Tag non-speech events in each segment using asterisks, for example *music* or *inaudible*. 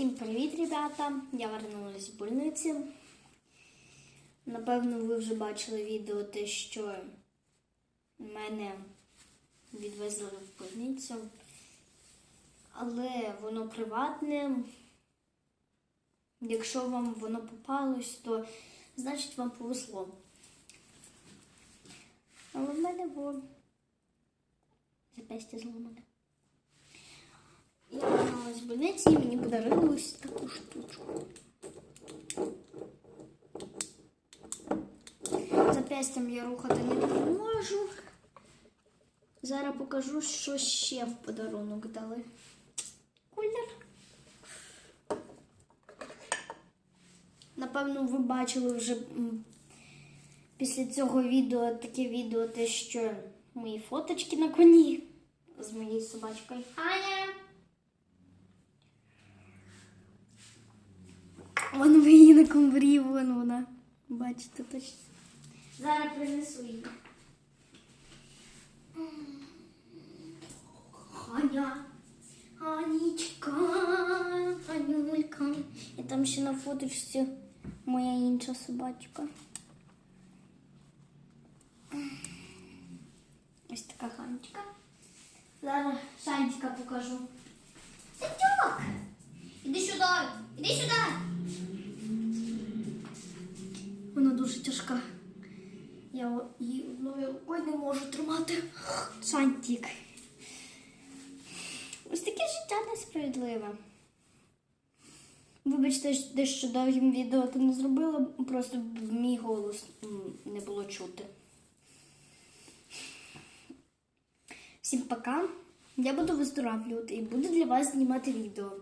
Всім привіт, ребята! Я вернулася з больниці. Напевно, ви вже бачили відео те, що мене відвезли в больницю. Але воно приватне. Якщо вам воно попалось, то значить вам повезло. Але в мене во запястя зламане. В больниці і мені подарили ось таку штучку. Запястям я рухати не можу. Зараз покажу, що ще в подарунок дали. Кулер. Напевно, ви бачили вже після цього відео таке відео, те, що мої фоточки на коні з моєю собачкою. Аня! Вон ви її на коврі, вон вона. Бачите точно. Зараз принесу її. Аня, Анічка, Анюлька. І там ще на фоточці моя інша собачка. Ось така ханечка. Зараз Шанечка покажу. Сятюк! Іди сюди! Іди сюди! Дуже тяжка. Я її одною рукою не можу тримати. Шантик. Ось таке життя несправедливе. Вибачте, що дещо довгим відео ти не зробила, просто мій голос не було чути. Всім пока. Я буду виздоравлювати і буду для вас знімати відео.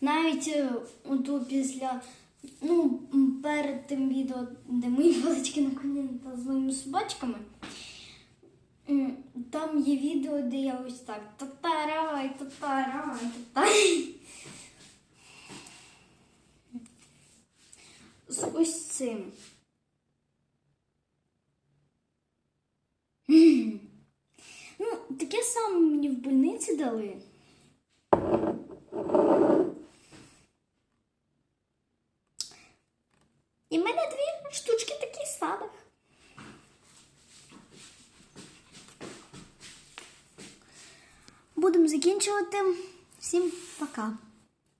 Навіть е, після, ну, перед тим відео, де мої *laughs* палички на коні та з моїми собачками. Там є відео, де я ось так татарай, татарай, татарай. З ось цим. Ну, таке саме мені в больниці дали. І в мене дві штучки такі самих. Будемо закінчувати. Всім пока.